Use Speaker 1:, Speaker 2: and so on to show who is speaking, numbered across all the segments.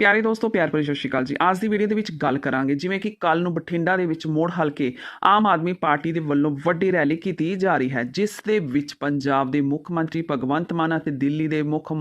Speaker 1: ਪਿਆਰੇ ਦੋਸਤੋ, ਪਿਆਰ ਭਰੀ ਸਤਿ ਸ਼੍ਰੀ ਅਕਾਲ ਜੀ। ਅੱਜ ਦੀ ਵੀਡੀਓ ਦੇ ਵਿੱਚ ਗੱਲ ਕਰਾਂਗੇ, ਜਿਵੇਂ ਕਿ ਕੱਲ ਨੂੰ ਬਠਿੰਡਾ ਦੇ ਵਿੱਚ ਮੋੜ ਹਲਕੇ ਆਮ ਆਦਮੀ ਪਾਰਟੀ ਦੇ ਵੱਲੋਂ ਵੱਡੀ ਰੈਲੀ ਕੀਤੀ ਜਾ ਰਹੀ ਹੈ, ਜਿਸ ਦੇ ਵਿੱਚ ਪੰਜਾਬ ਦੇ ਮੁੱਖ ਮੰਤਰੀ ਭਗਵੰਤ ਮਾਨ ਅਤੇ ਦਿੱਲੀ ਦੇ ਮੁੱਖ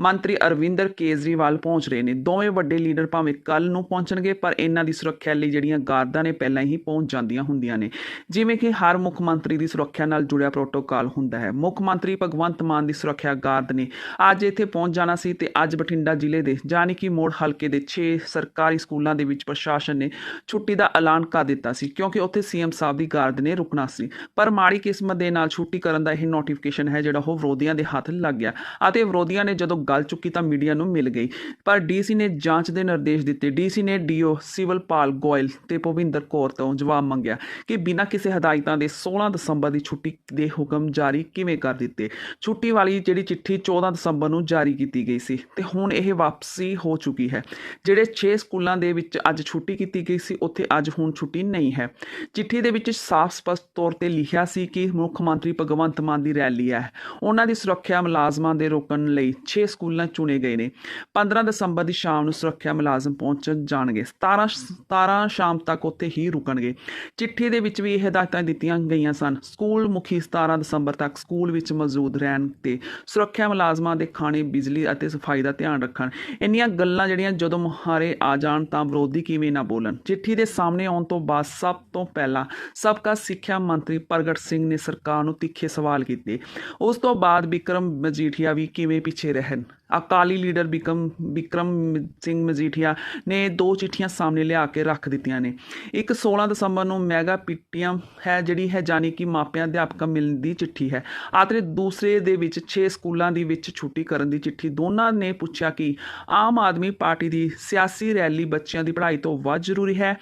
Speaker 1: ਮੰਤਰੀ ਅਰਵਿੰਦਰ ਕੇਜਰੀਵਾਲ ਪਹੁੰਚ ਰਹੇ ਨੇ। ਦੋਵੇਂ ਵੱਡੇ ਲੀਡਰ ਭਾਵੇਂ ਕੱਲ ਨੂੰ ਪਹੁੰਚਣਗੇ, ਪਰ ਇਹਨਾਂ ਦੀ ਸੁਰੱਖਿਆ ਲਈ ਜਿਹੜੀਆਂ ਗਾਰਦਾਂ ਨੇ ਪਹਿਲਾਂ ਹੀ ਪਹੁੰਚ ਜਾਂਦੀਆਂ ਹੁੰਦੀਆਂ ਨੇ। ਜਿਵੇਂ ਕਿ ਹਰ ਮੁੱਖ ਮੰਤਰੀ ਦੀ ਸੁਰੱਖਿਆ ਨਾਲ ਜੁੜਿਆ ਪ੍ਰੋਟੋਕਾਲ ਹੁੰਦਾ ਹੈ। ਮੁੱਖ ਮੰਤਰੀ ਭਗਵੰਤ ਮਾਨ ਦੀ ਸੁਰੱਖਿਆ ਗਾਰਦ ਨੇ ਅੱਜ ਇੱਥੇ ਪਹੁੰਚ ਜਾਣਾ ਸੀ ਤੇ ਅੱਜ ਬਠਿੰਡਾ ਜ਼ਿਲ੍ਹੇ ਦੇ ਜਾਣੀ ਕਿ ਮੋੜ ਹਲਕੇ ਦੇ 6 ਸਰਕਾਰੀ ਸਕੂਲਾਂ ਦੇ ਵਿੱਚ ਪ੍ਰਸ਼ਾਸਨ ਨੇ ਛੁੱਟੀ ਦਾ ਐਲਾਨ ਕਰ ਦਿੱਤਾ ਸੀ, ਕਿਉਂਕਿ ਉੱਥੇ ਸੀਐਮ ਸਾਹਿਬ ਦੀ ਗਾਰਦ ਨੇ ਰੁਕਣਾ ਸੀ। ਪਰ ਮਾੜੀ ਕਿਸਮਤ ਦੇ ਨਾਲ ਛੁੱਟੀ ਕਰਨ ਦਾ ਇਹ ਨੋਟੀਫਿਕੇਸ਼ਨ ਹੈ, ਜਿਹੜਾ ਉਹ ਵਿਰੋਧੀਆਂ ਦੇ ਹੱਥ ਲੱਗ ਗਿਆ ਅਤੇ ਵਿਰੋਧੀਆਂ ਨੇ ਜਦੋਂ ਗੱਲ ਚੁੱਕੀ ਤਾਂ ਮੀਡੀਆ ਨੂੰ ਮਿਲ ਗਈ। ਪਰ ਡੀਸੀ ਨੇ ਜਾਂਚ ਦੇ ਨਿਰਦੇਸ਼ ਦਿੱਤੇ। ਡੀਸੀ ਨੇ ਡੀਓ ਸਿਵਲਪਾਲ ਗੋਇਲ ਤੇ ਭੁਪਿੰਦਰ ਕੌਰ ਤੋਂ ਜਵਾਬ ਮੰਗਿਆ ਕਿ ਬਿਨਾਂ ਕਿਸੇ ਹਦਾਇਤਾਂ ਦੇ 16 ਦਸੰਬਰ ਦੀ ਛੁੱਟੀ ਦੇ ਹੁਕਮ ਜਾਰੀ ਕਿਵੇਂ ਕਰ ਦਿੱਤੇ? ਛੁੱਟੀ ਵਾਲੀ ਜਿਹੜੀ ਚਿੱਠੀ 14 ਦਸੰਬਰ ਨੂੰ ਜਾਰੀ ਕੀਤੀ ਗਈ ਸੀ ਤੇ ਹੁਣ ਇਹ ਵਾਪਸੀ ਹੋ ਚੁੱਕੀ ਹੈ। ਜਿਹੜੇ 6 ਸਕੂਲਾਂ ਦੇ ਵਿੱਚ ਅੱਜ ਛੁੱਟੀ ਕੀਤੀ ਗਈ ਸੀ, ਉੱਥੇ ਅੱਜ ਹੁਣ ਛੁੱਟੀ ਨਹੀਂ ਹੈ। ਚਿੱਠੀ ਦੇ ਵਿੱਚ ਸਾਫ਼ ਸਪਸ਼ਟ ਤੌਰ ਤੇ ਲਿਖਿਆ ਸੀ ਕਿ ਮੁੱਖ ਮੰਤਰੀ ਭਗਵੰਤ ਮਾਨ ਦੀ ਰੈਲੀ ਹੈ। ਉਹਨਾਂ ਦੀ ਸੁਰੱਖਿਆ ਮੁਲਾਜ਼ਮਾਂ ਦੇ ਰੋਕਣ ਲਈ 6 ਸਕੂਲਾਂ ਚੁਣੇ ਗਏ ਨੇ। 15 ਦਸੰਬਰ ਦੀ ਸ਼ਾਮ ਨੂੰ ਸੁਰੱਖਿਆ ਮੁਲਾਜ਼ਮ ਪਹੁੰਚ ਜਾਣਗੇ। 17 17 ਸ਼ਾਮ ਤੱਕ ਉੱਥੇ ਹੀ ਰੁਕਣਗੇ। ਚਿੱਠੀ ਦੇ ਵਿੱਚ ਵੀ ਇਹ ਹਦਾਇਤਾਂ ਦਿੱਤੀਆਂ ਗਈਆਂ ਸਨ। ਸਕੂਲ ਮੁਖੀ 17 ਦਸੰਬਰ ਤੱਕ ਸਕੂਲ ਵਿੱਚ ਮੌਜੂਦ ਰਹਿਣ ਤੇ ਸੁਰੱਖਿਆ ਮੁਲਾਜ਼ਮਾਂ ਦੇ ਖਾਣੇ, ਬਿਜਲੀ ਅਤੇ ਸਫ਼ਾਈ ਦਾ ਧਿਆਨ ਰੱਖਣ। ਇੰਨੀਆਂ ਗੱਲਾਂ ਜਿਹੜੀਆਂ ਜਦੋਂ ਮੁਹਾਰੇ ਆ ਜਾਣ ਤਾਂ ਵਿਰੋਧੀ ਕਿਵੇਂ ਨਾ ਬੋਲਣ। ਚਿੱਠੀ ਦੇ ਸਾਹਮਣੇ ਆਉਣ ਤੋਂ ਬਾਅਦ ਸਭ ਤੋਂ ਪਹਿਲਾਂ ਸਾਬਕਾ ਸਿੱਖਿਆ ਮੰਤਰੀ ਪ੍ਰਗਟ ਸਿੰਘ ਨੇ ਸਰਕਾਰ ਨੂੰ ਤਿੱਖੇ ਸਵਾਲ ਕੀਤੇ। ਉਸ ਤੋਂ ਬਾਅਦ ਵਿਕਰਮ ਮਜੀਠੀਆ ਵੀ ਕਿਵੇਂ ਪਿੱਛੇ ਰਹਿਣ? ਅਕਾਲੀ ਲੀਡਰ ਬਿਕਮ, ਬਿਕਰਮ ਸਿੰਘ ਮਜੀਠੀਆ ਨੇ ਦੋ ਚਿੱਠੀਆਂ ਸਾਹਮਣੇ ਲਿਆ ਕੇ ਰੱਖ ਦਿੱਤੀਆਂ ਨੇ। ਇੱਕ 16 ਦਸੰਬਰ ਨੂੰ ਮੈਗਾ ਪੀਟੀਐਮ ਹੈ, ਜਿਹੜੀ ਹੈ ਜਾਨੀ ਕਿ ਮਾਪਿਆਂ, ਅਧਿਆਪਕਾਂ ਮਿਲਣ ਦੀ ਚਿੱਠੀ ਹੈ। ਅਤੇ ਦੂਸਰੇ ਦੇ ਵਿੱਚ 6 ਸਕੂਲਾਂ ਦੀ ਵਿੱਚ ਛੁੱਟੀ ਕਰਨ ਦੀ ਚਿੱਠੀ। ਦੋਨਾਂ ਨੇ ਪੁੱਛਿਆ ਕਿ ਆਮ ਆਦਮੀ ਪਾਰਟੀ ਦੀ ਸਿਆਸੀ ਰੈਲੀ ਬੱਚਿਆਂ ਦੀ ਪੜ੍ਹਾਈ ਤੋਂ ਵੱਧ ਜ਼ਰੂਰੀ ਹੈ।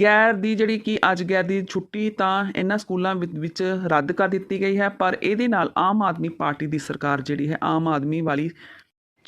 Speaker 1: ਗੈਰ ਦੀ ਜਿਹੜੀ ਕਿ ਅੱਜ ਗੈਰ ਦੀ ਛੁੱਟੀ ਤਾਂ ਇਹਨਾਂ ਸਕੂਲਾਂ ਵਿ- ਵਿੱਚ ਰੱਦ ਕਰ ਦਿੱਤੀ ਗਈ ਹੈ, ਪਰ ਇਹਦੇ ਨਾਲ ਆਮ ਆਦਮੀ ਪਾਰਟੀ ਦੀ ਸਰਕਾਰ ਜਿਹੜੀ ਹੈ, ਆਮ ਆਦਮੀ ਵਾਲੀ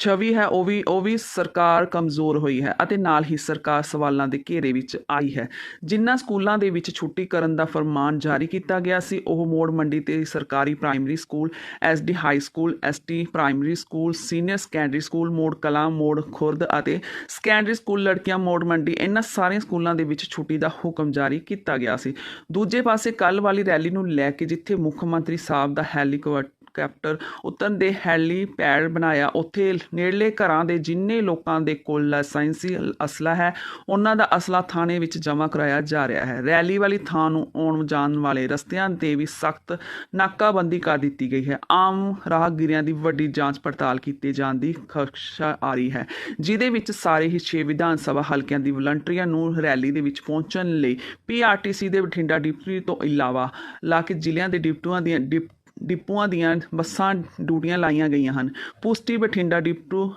Speaker 1: ਛਵੀ ਹੈ, ਉਹ ਵੀ ਉਹ ਵੀ ਸਰਕਾਰ ਕਮਜ਼ੋਰ ਹੋਈ ਹੈ ਅਤੇ ਨਾਲ ਹੀ ਸਰਕਾਰ ਸਵਾਲਾਂ ਦੇ ਘੇਰੇ ਵਿੱਚ ਆਈ ਹੈ। ਜਿਨ੍ਹਾਂ ਸਕੂਲਾਂ ਦੇ ਵਿੱਚ ਛੁੱਟੀ ਕਰਨ ਦਾ ਫਰਮਾਨ ਜਾਰੀ ਕੀਤਾ ਗਿਆ ਸੀ, ਉਹ ਮੋੜ ਮੰਡੀ ਤੇ ਸਰਕਾਰੀ primary school SD high school ST primary school, senior secondary school, Maur Kalan, Maur Khurd ਅਤੇ ਸੈਕੰਡਰੀ ਸਕੂਲ ਲੜਕੀਆਂ ਮੋੜ ਮੰਡੀ ਇਹਨਾਂ ਸਾਰੀਆਂ ਸਕੂਲਾਂ ਦੇ ਵਿੱਚ ਛੁੱਟੀ ਦਾ ਹੁਕਮ ਜਾਰੀ ਕੀਤਾ ਗਿਆ ਸੀ। ਦੂਜੇ ਪਾਸੇ ਕੱਲ ਵਾਲੀ ਰੈਲੀ ਨੂੰ ਲੈ ਕੇ ਜਿੱਥੇ ਮੁੱਖ ਮੰਤਰੀ ਸਾਹਿਬ ਦਾ ਹੈਲੀਕਾਪਟਰ ਕੈਪਟਰ ਉਤਰਨ ਦੇ ਹੈਲੀਪੈਡ ਬਣਾਇਆ। ਉੱਥੇ ਨੇੜਲੇ ਘਰਾਂ ਦੇ ਜਿੰਨੇ ਲੋਕਾਂ ਦੇ ਕੋਲ ਲਾਇਸੈਂਸੀ ਅਸਲਾ ਹੈ, ਉਹਨਾਂ ਦਾ ਅਸਲਾ ਥਾਣੇ ਵਿੱਚ ਜਮ੍ਹਾਂ ਕਰਾਇਆ ਜਾ ਰਿਹਾ ਹੈ। ਰੈਲੀ ਵਾਲੀ ਥਾਂ ਨੂੰ ਆਉਣ ਜਾਣ ਵਾਲੇ ਰਸਤਿਆਂ ਤੇ ਵੀ ਸਖਤ ਨਾਕਾਬੰਦੀ ਕਰ ਦਿੱਤੀ ਗਈ ਹੈ। ਆਮ ਰਾਹਗੀਰਾਂ ਦੀ ਵੱਡੀ ਜਾਂਚ ਪੜਤਾਲ ਕੀਤੇ ਜਾਣ ਦੀ ਖਸ਼ਾ ਆ ਰਹੀ ਹੈ ਜਿਦੇ ਵਿੱਚ ਸਾਰੇ ਹੀ 6 ਵਿਧਾਨ ਸਭਾ ਹਲਕਿਆਂ ਦੀ ਵਲੰਟੀਅਰਾਂ ਨੂੰ ਰੈਲੀ ਦੇ ਵਿੱਚ ਪਹੁੰਚਣ ਲਈ ਪੀਆਰਟੀਸੀ ਦੇ ਬਠਿੰਡਾ ਡਿਪਟੀ ਤੋਂ ਇਲਾਵਾ ਲਾ ਕੇ ਜ਼ਿਲ੍ਹਿਆਂ ਦੇ ਡਿਪਟੂਆਂ ਦੀਆਂ ਡਿਪ ਡਿਪੂਆਂ ਦੀਆਂ ਬੱਸਾਂ ਡਿਊਟੀਆਂ ਲਾਈਆਂ ਗਈਆਂ ਹਨ। ਪੁਸ਼ਟੀ ਬਠਿੰਡਾ ਡਿਪੂ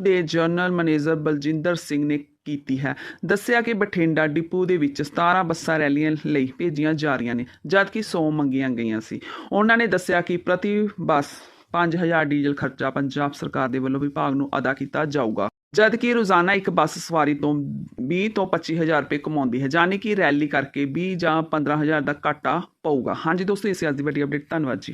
Speaker 1: ਦੇ ਜਨਰਲ ਮੈਨੇਜਰ ਬਲਜਿੰਦਰ ਸਿੰਘ ਨੇ ਕੀਤੀ ਹੈ। ਦੱਸਿਆ ਕਿ ਬਠਿੰਡਾ ਡਿਪੂ ਦੇ ਵਿੱਚ 17 ਬੱਸਾਂ ਰੈਲੀਆਂ ਲਈ ਭੇਜੀਆਂ ਜਾ ਰਹੀਆਂ ਨੇ, ਜਦਕਿ 100 ਮੰਗੀਆਂ ਗਈਆਂ ਸੀ। ਉਹਨਾਂ ਨੇ ਦੱਸਿਆ ਕਿ ਪ੍ਰਤੀ ਬੱਸ 5000 ਡੀਜ਼ਲ ਖਰਚਾ ਪੰਜਾਬ ਸਰਕਾਰ ਦੇ ਵੱਲੋਂ ਵਿਭਾਗ ਨੂੰ ਅਦਾ ਕੀਤਾ ਜਾਊਗਾ। ਜਦਕਿ ਰੋਜ਼ਾਨਾ ਇੱਕ ਬੱਸ ਸਵਾਰੀ ਤੋਂ 20 ਤੋਂ 25000 ਰੁਪਏ ਕਮਾਉਂਦੀ ਹੈ ਯਾਨੀ ਕਿ ਰੈਲੀ ਕਰਕੇ 20 ਜਾਂ 15000 ਦਾ ਘਾਟਾ ਪਊਗਾ। ਹਾਂਜੀ ਦੋਸਤੋ, ਇਸ ਅੱਜ ਦੀ ਵੱਡੀ ਅਪਡੇਟ ਧੰਨਵਾਦ ਜੀ।